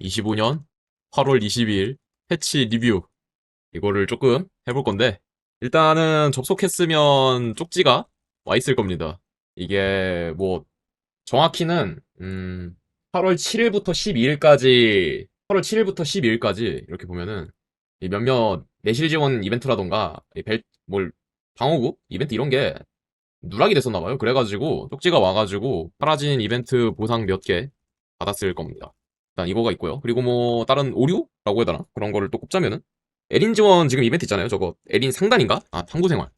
25년 8월 22일 패치 리뷰 이거를 조금 해볼 건데 일단은 접속했으면 쪽지가 와 있을 겁니다. 이게 뭐 정확히는 음 8월 7일부터 12일까지 8월 7일부터 12일까지 이렇게 보면은 이 몇몇 내실 지원 이벤트라던가 이 벨, 뭘 방어구 이벤트 이런 게 누락이 됐었나 봐요. 그래가지고 쪽지가 와가지고 사라진 이벤트 보상 몇 개 받았을 겁니다. 일단 이거가 있고요. 그리고 뭐 다른 오류라고 해야 되나? 그런 거를 또 꼽자면은 에린 지원 지금 이벤트 있잖아요. 저거 에린 상단인가? 아 탐구 생활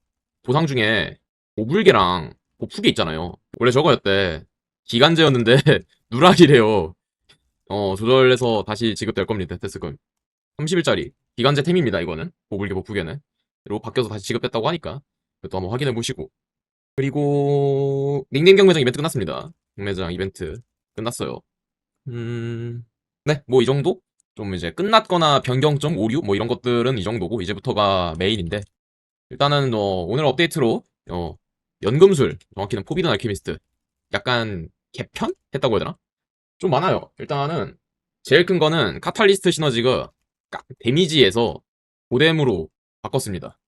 보상 중에 오불개랑 보푸개 있잖아요. 원래 저거였대. 기간제였는데 누락이래요. 어 조절해서 다시 지급될 겁니다. 테스건 30일짜리 기간제 템입니다. 이거는 보불개 보푸개는 그리고 바뀌어서 다시 지급됐다고 하니까 그것도 한번 확인해 보시고 그리고 닉네임 경매장 이벤트 끝났습니다. 경매장 이벤트 끝났어요. 음, 네, 뭐 이 정도? 좀 이제 끝났거나 변경점, 오류, 뭐 이런 것들은 이 정도고, 이제부터가 메인인데, 일단은 어, 오늘 업데이트로, 어, 연금술, 정확히는 포비든 알케미스트, 약간 개편? 했다고 해야 되나? 좀 많아요. 일단은, 제일 큰 거는 카탈리스트 시너지가 까- 데미지에서 고뎀으로 바꿨습니다.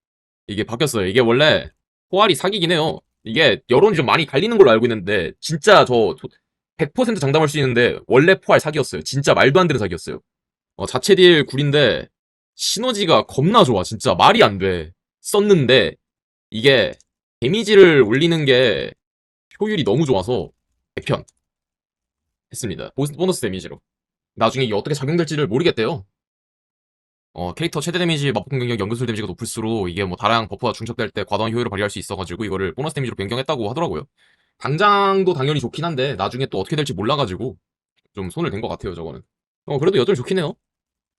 이게 바뀌었어요. 이게 원래 포알이 사기긴 해요. 이게 여론이 좀 많이 갈리는 걸로 알고 있는데, 진짜 저 100% 장담할 수 있는데 원래 포알 사기였어요. 진짜 말도 안 되는 사기였어요. 어, 자체 딜 굴인데 시너지가 겁나 좋아. 진짜 말이 안 돼. 썼는데 이게 데미지를 올리는 게 효율이 너무 좋아서 100편 했습니다. 보너스 데미지로. 나중에 이게 어떻게 작용될지를 모르겠대요. 어, 캐릭터 최대 데미지, 마법 공격력, 연금술 데미지가 높을수록 이게 뭐 다량 버프가 중첩될 때 과도한 효율을 발휘할 수 있어가지고 이거를 보너스 데미지로 변경했다고 하더라고요. 당장도 당연히 좋긴 한데 나중에 또 어떻게 될지 몰라가지고 좀 손을 댄 것 같아요 저거는. 어 그래도 여전히 좋긴 해요.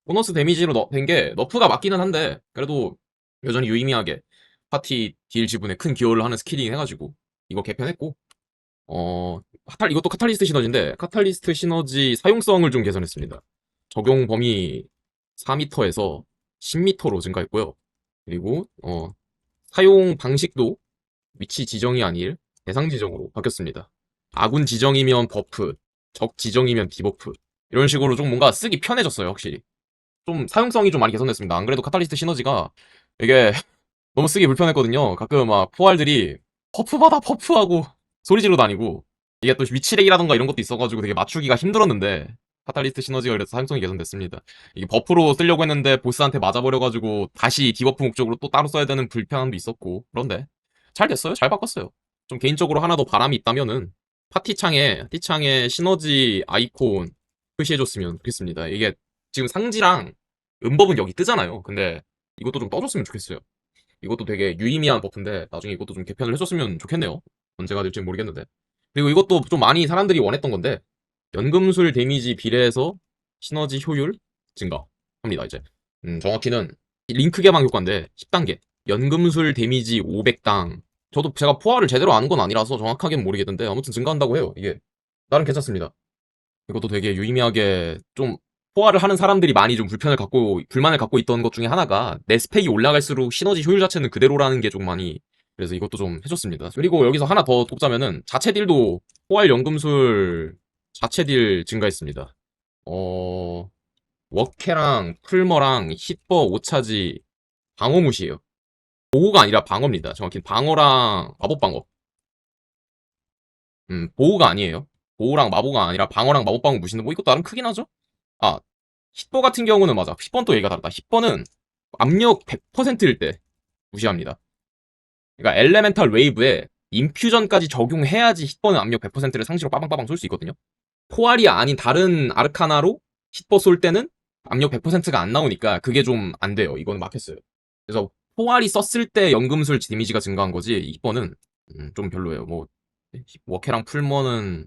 보너스 데미지로 된 게 너프가 맞기는 한데 그래도 여전히 유의미하게 파티 딜 지분에 큰 기여를 하는 스킬이긴 해가지고 이거 개편했고 어 이것도 카탈리스트 시너지인데 카탈리스트 시너지 사용성을 좀 개선했습니다. 적용 범위 4m에서 10m로 증가했고요. 그리고 어 사용 방식도 위치 지정이 아닐 대상 지정으로 바뀌었습니다. 아군 지정이면 버프, 적 지정이면 디버프. 이런 식으로 좀 뭔가 쓰기 편해졌어요, 확실히. 좀 사용성이 좀 많이 개선됐습니다. 안 그래도 카탈리스트 시너지가 이게 너무 쓰기 불편했거든요. 가끔 막 포알들이 버프받아 버프하고 소리 지르고 다니고 이게 또 위치렉이라던가 이런 것도 있어가지고 되게 맞추기가 힘들었는데 카탈리스트 시너지가 그래서 사용성이 개선됐습니다. 이게 버프로 쓰려고 했는데 보스한테 맞아버려가지고 다시 디버프 목적으로 또 따로 써야 되는 불편함도 있었고 그런데 잘 됐어요. 잘 바꿨어요. 좀 개인적으로 하나 더 바람이 있다면은 파티창에 파티창에 시너지 아이콘 표시해줬으면 좋겠습니다. 이게 지금 상지랑 음법은 여기 뜨잖아요. 근데 이것도 좀 떠줬으면 좋겠어요. 이것도 되게 유의미한 버프인데 나중에 이것도 좀 개편을 해줬으면 좋겠네요. 언제가 될지 모르겠는데. 그리고 이것도 좀 많이 사람들이 원했던 건데 연금술 데미지 비례해서 시너지 효율 증가합니다. 이제 음, 정확히는 링크 개방 효과인데 10단계 연금술 데미지 500당 저도 제가 포화를 제대로 아는 건 아니라서 정확하게는 모르겠는데 아무튼 증가한다고 해요. 이게 나름 괜찮습니다. 이것도 되게 유의미하게 좀 포화를 하는 사람들이 많이 좀 불편을 갖고 불만을 갖고 있던 것 중에 하나가 내 스펙이 올라갈수록 시너지 효율 자체는 그대로라는 게 좀 많이 그래서 이것도 좀 해줬습니다. 그리고 여기서 하나 더 꼽자면은 자체 딜도 포활 연금술 자체 딜 증가했습니다. 어 워케랑 풀머랑 hit버 오차지 방어 무시예요. 보호가 아니라 방어입니다. 정확히 방어랑 마법 방어. 음, 보호가 아니에요. 보호랑 마보가 아니라 방어랑 마법 방어 무시인데 뭐 이것도 나름 크긴 하죠. 아, hit버 같은 경우는 맞아. hit버는 또 얘기가 다르다. hit버는 압력 100%일 때 무시합니다. 그러니까 엘레멘탈 웨이브에 인퓨전까지 적용해야지 hit버는 압력 100%를 상시로 빠방빠방 쏠 수 있거든요. 포알이 아닌 다른 아르카나로 hit버 쏠 때는 압력 100%가 안 나오니까 그게 좀 안 돼요. 이거는 막혔어요. 그래서 포알이 썼을 때 연금술 데미지가 증가한 거지 이번은 음, 좀 별로예요. 뭐 워케랑 풀머는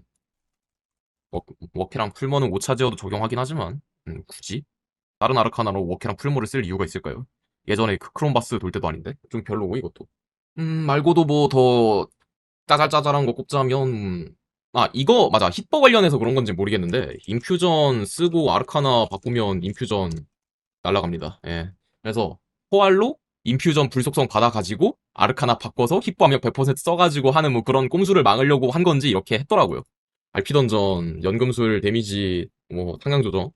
워, 워케랑 풀머는 오차제어도 적용하긴 하지만 음, 굳이 다른 아르카나로 워케랑 풀머를 쓸 이유가 있을까요? 예전에 그 크롬바스 돌 때도 아닌데 좀 별로고 이것도 음 말고도 뭐 더 짜잘짜잘한 거 꼽자면 음, 아 이거 맞아 hit버 관련해서 그런 건지 모르겠는데 인퓨전 쓰고 아르카나 바꾸면 인퓨전 날라갑니다. 예. 그래서 포알로 인퓨전 불속성 받아가지고 아르카나 바꿔서 hit버 압력 100% 써가지고 하는 뭐 그런 꼼수를 막으려고 한 건지 이렇게 했더라고요. RP 던전, 연금술 데미지, 뭐 상향 조정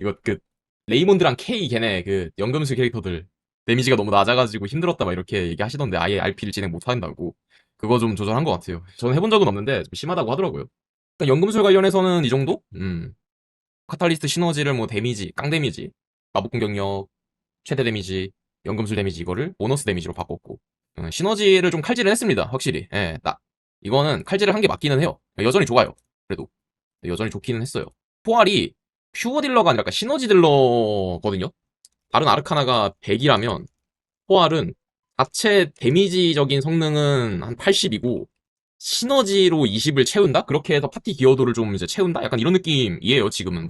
이거 그 레이몬드랑 케이 걔네 그 연금술 캐릭터들 데미지가 너무 낮아가지고 힘들었다 막 이렇게 얘기하시던데 아예 RP를 진행 못 한다고 그거 좀 조절한 것 같아요. 저는 해본 적은 없는데 좀 심하다고 하더라고요. 일단 연금술 관련해서는 이 정도? 음. 카탈리스트 시너지를 뭐 데미지, 깡 데미지, 마법 공격력, 최대 데미지, 연금술 데미지 이거를 보너스 데미지로 바꿨고 어, 시너지를 좀 칼질을 했습니다. 확실히. 예, 나 이거는 칼질을 한 게 맞기는 해요. 여전히 좋아요. 그래도 여전히 좋기는 했어요. 포알이 퓨어 딜러가 아니라 시너지 딜러거든요. 다른 아르카나가 100이라면 포알은 자체 데미지적인 성능은 한 80이고 시너지로 20을 채운다? 그렇게 해서 파티 기여도를 좀 이제 채운다? 약간 이런 느낌이에요, 지금은.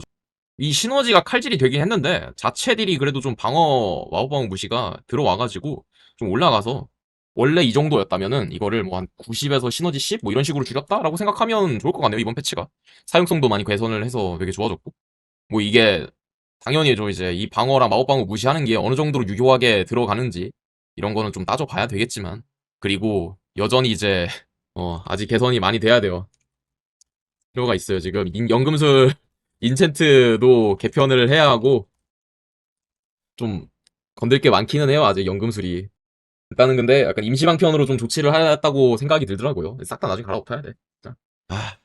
이 시너지가 칼질이 되긴 했는데 자체 딜이 그래도 좀 방어 와우방어 무시가 들어와가지고 좀 올라가서 원래 이 정도였다면은 이거를 뭐 한 90에서 시너지 10 뭐 이런 식으로 줄였다라고 생각하면 좋을 것 같네요 이번 패치가. 사용성도 많이 개선을 해서 되게 좋아졌고. 뭐 이게 당연히죠 이제 이 방어랑 마법방어 무시하는 게 어느 정도로 유효하게 들어가는지 이런 거는 좀 따져봐야 되겠지만 그리고 여전히 이제 어 아직 개선이 많이 돼야 돼요. 필요가 있어요 지금. 인- 연금술 인챈트도 개편을 해야 하고 좀 건들 게 많기는 해요 아직 연금술이. 일단은 근데 약간 임시방편으로 좀 조치를 했다고 생각이 들더라고요. 싹 다 나중에 갈아엎어야 돼 진짜. 아.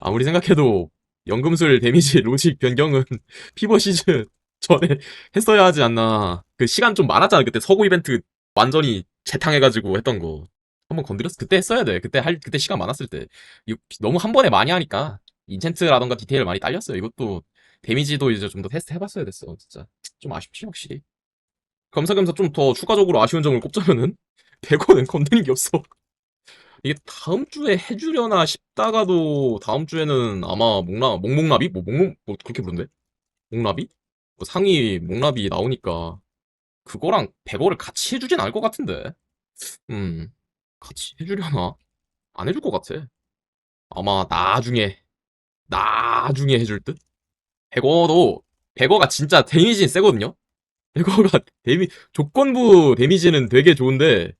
아무리 생각해도 연금술 데미지 로직 변경은 피버 시즌 전에 했어야 하지 않나. 그 시간 좀 많았잖아 그때 서구 이벤트 완전히 재탕해가지고 했던 거. 한번 건드렸어 그때 했어야 돼. 그때 할 그때 시간 많았을 때. 너무 한 번에 많이 하니까 인챈트라던가 디테일 많이 딸렸어요. 이것도 데미지도 이제 좀 더 테스트 해봤어야 됐어. 진짜 좀 아쉽지 확실히. 겸사겸사 좀 더 추가적으로 아쉬운 점을 꼽자면은 100원은 건드린 게 없어. 이게 다음 주에 해주려나 싶다가도 다음 주에는 아마 목나 목목나비 뭐 목목 뭐 그렇게 부른대? 목나비? 뭐 상위 목나비 나오니까 그거랑 100원을 같이 해주진 않을 것 같은데. 음 같이 해주려나? 안 해줄 것 같아. 아마 나중에 나중에 해줄 듯? 백어도 백어가 진짜 데미지는 세거든요? 백어가 데미 조건부 데미지는 되게 좋은데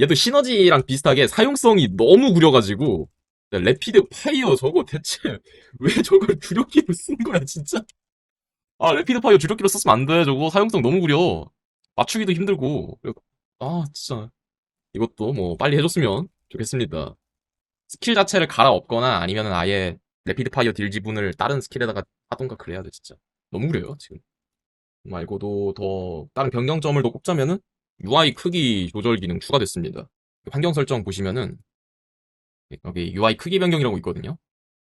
얘도 시너지랑 비슷하게 사용성이 너무 구려가지고 레피드 파이어 저거 대체 왜 저걸 주력기로 쓴 거야 진짜? 아 레피드 파이어 주력기로 썼으면 안 돼 저거 사용성 너무 구려 맞추기도 힘들고 아 진짜 이것도 뭐 빨리 해줬으면 좋겠습니다 스킬 자체를 갈아엎거나 아니면 아예 레피드 파이어 딜 지분을 다른 스킬에다가 하던가 그래야 돼 진짜. 너무 그래요 지금. 말고도 더 다른 변경점을 더 꼽자면은 UI 크기 조절 기능 추가됐습니다. 환경 설정 보시면은 여기 UI 크기 변경이라고 있거든요.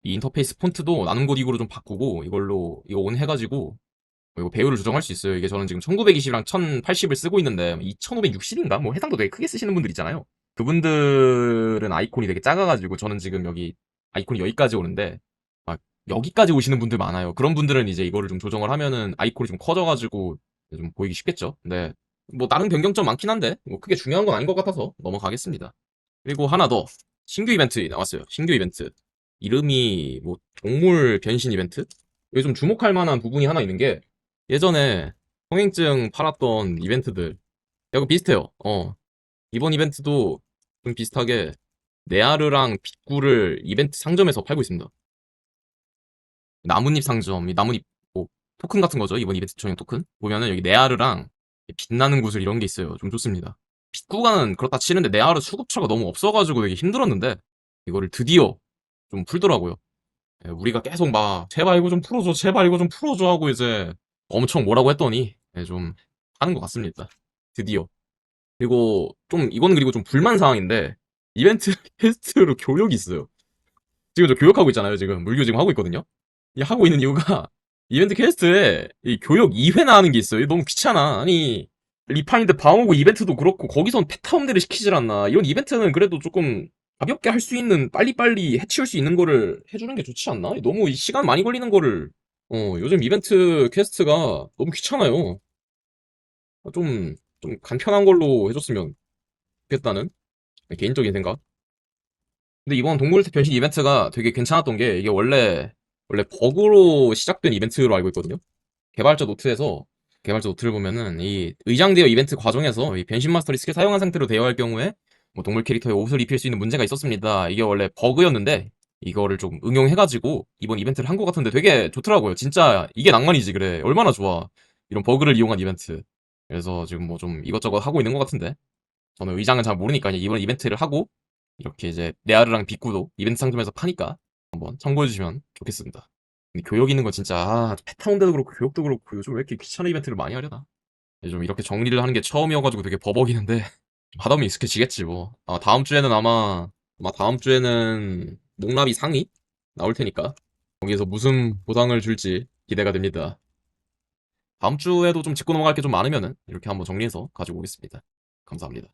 이 인터페이스 폰트도 나눔 고딕으로 좀 바꾸고 이걸로 이거 온 해가지고 이거 배율을 조정할 수 있어요. 이게 저는 지금 1920이랑 1080을 쓰고 있는데 2560인가? 뭐 해상도 되게 크게 쓰시는 분들 있잖아요. 그분들은 아이콘이 되게 작아가지고 저는 지금 여기 아이콘이 여기까지 오는데 막 여기까지 오시는 분들 많아요. 그런 분들은 이제 이거를 좀 조정을 하면은 아이콘이 좀 커져가지고 좀 보이기 쉽겠죠. 근데 뭐 다른 변경점 많긴 한데 뭐 크게 중요한 건 아닌 것 같아서 넘어가겠습니다. 그리고 하나 더 신규 이벤트 나왔어요. 신규 이벤트 이름이 뭐 동물 변신 이벤트? 여기 좀 주목할 만한 부분이 하나 있는 게 예전에 성행증 팔았던 이벤트들 이거 비슷해요. 어 이번 이벤트도 좀 비슷하게 네아르랑 빗구를 이벤트 상점에서 팔고 있습니다. 나뭇잎 상점, 이 나뭇잎 뭐 토큰 같은 거죠. 이번 이벤트 초용 토큰 보면은 여기 네아르랑 빛나는 구슬 이런 게 있어요. 좀 좋습니다. 빗구가는 그렇다 치는데 네아르 수급처가 너무 없어가지고 되게 힘들었는데 이거를 드디어 좀 풀더라고요. 예, 우리가 계속 막 제발 이거 좀 풀어줘, 제발 이거 좀 풀어줘 하고 이제 엄청 뭐라고 했더니 예, 좀 하는 것 같습니다. 드디어. 그리고 좀 이거는 그리고 좀 불만 사항인데 이벤트 퀘스트로 교육이 있어요. 지금 저 교육하고 있잖아요. 지금 물교 지금 하고 있거든요. 이 하고 있는 이유가 이벤트 퀘스트에 이 교육 2회나 하는 게 있어요. 너무 귀찮아. 아니 리파인드 방어구 이벤트도 그렇고 거기선 페타움대를 시키질 않나. 이런 이벤트는 그래도 조금 가볍게 할 수 있는 빨리빨리 해치울 수 있는 거를 해주는 게 좋지 않나? 너무 이 시간 많이 걸리는 거를 어 요즘 이벤트 퀘스트가 너무 귀찮아요. 좀좀 간편한 걸로 해줬으면 좋겠다는 개인적인 생각. 근데 이번 동물 변신 이벤트가 되게 괜찮았던 게 이게 원래 원래 버그로 시작된 이벤트로 알고 있거든요. 개발자 노트에서 개발자 노트를 보면은 이 의장 대여 이벤트 과정에서 이 변신 마스터 리 스킬 사용한 상태로 대여할 경우에 뭐 동물 캐릭터의 옷을 입힐 수 있는 문제가 있었습니다. 이게 원래 버그였는데 이거를 좀 응용해가지고 이번 이벤트를 한 것 같은데 되게 좋더라고요. 진짜 이게 낭만이지 그래. 얼마나 좋아. 이런 버그를 이용한 이벤트. 그래서 지금 뭐 좀 이것저것 하고 있는 것 같은데 저는 의장은 잘 모르니까 그냥 이번 이벤트를 하고 이렇게 이제 네아르랑 빅구도 이벤트 상점에서 파니까 한번 참고해 주시면 좋겠습니다. 근데 교육 있는 거 진짜 아, 패타운드도 그렇고 교육도 그렇고 요즘 왜 이렇게 귀찮은 이벤트를 많이 하려나? 좀 이렇게 정리를 하는 게 처음이어가지고 되게 버벅이는데 하다 보면 익숙해지겠지 뭐. 아, 다음 주에는 아마 아마 다음 주에는 목나비 상이 나올 테니까 거기에서 무슨 보상을 줄지 기대가 됩니다. 다음 주에도 좀 짚고 넘어갈 게 좀 많으면은 이렇게 한번 정리해서 가지고 오겠습니다. 감사합니다.